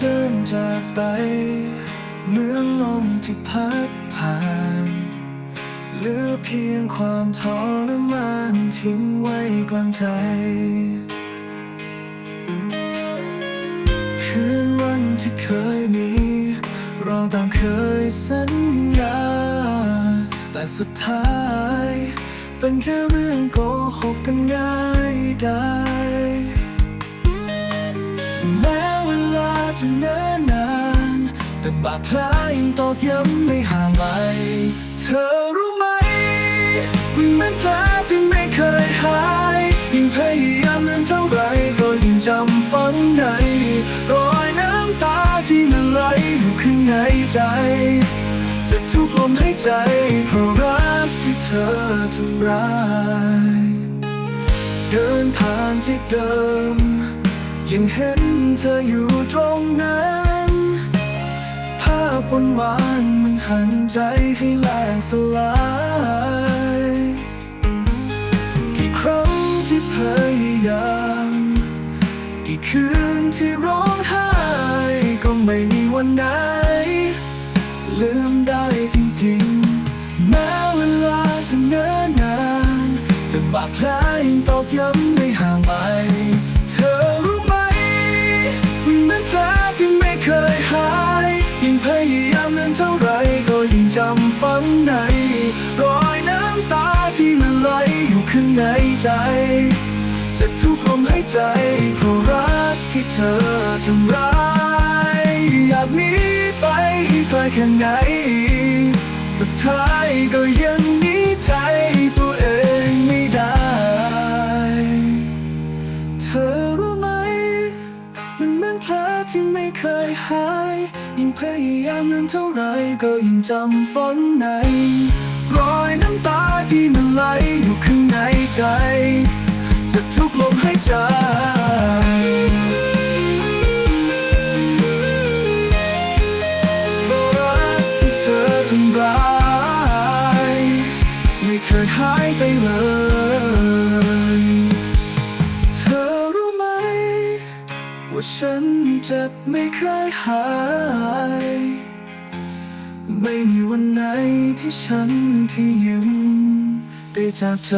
เดินจากไป เหมือนลมที่พัดผ่านเหลือเพียงความทรมานทิ้งไว้กลางใจ คืนวันที่เคยมี เราต่างเคยสัญญา แต่สุดท้าย เป็นแค่เรื่องโกหกกันง่ายได้ จะเนิ่นนานแต่บาดแผลยังตอกย้ำไม่ห่างไปเธอรู้ไหมมันเหมือนแผลที่ไม่เคยหายยิ่งพยายามนั้นเท่าไรก็ยิ่งจำฝังในรอยน้ำตาที่มันไหลอยู่ข้างในใจ จะทุกลมหายใจเพราะรักที่เธอทำร้าย เดินผ่านที่เดิม ยังเห็นเธออยู่ตรงนั้นภาพวันวานมันหันใจให้แหลกสลายกี่ครั้งที่พยายามกี่คืนที่ร้องไห้ก็ไม่มีวันไหน ลืมได้จริงๆ แม้เวลาจะเนิ่นนานแต่บาดแผลยังตอกย้ำ เท่าไรก็ยิ่งจำฝังใน รอยน้ำตาที่มันไหลอยู่ข้างในใจ จะทุกลมหายใจเพราะรักที่เธอทำร้าย อยากหนีไปให้ไกลแค่ไหน สุดท้ายก็ยัง นเหมือนแผลที่ไม่เคยหาย ยิ่งพยายามนั้นเท่าไรก็ยิ่งจำฝังใน รอยน้ำตาที่มันไหลอยู่ข้างในใจ จะทุกลมหายใจเพราะรักที่เธอทำร้ายไม่เคยหายไปเลย ฉันเจ็บไม่เคยหาย ไม่มีวันไหนที่ฉันที่ยิ้มได้จากใจ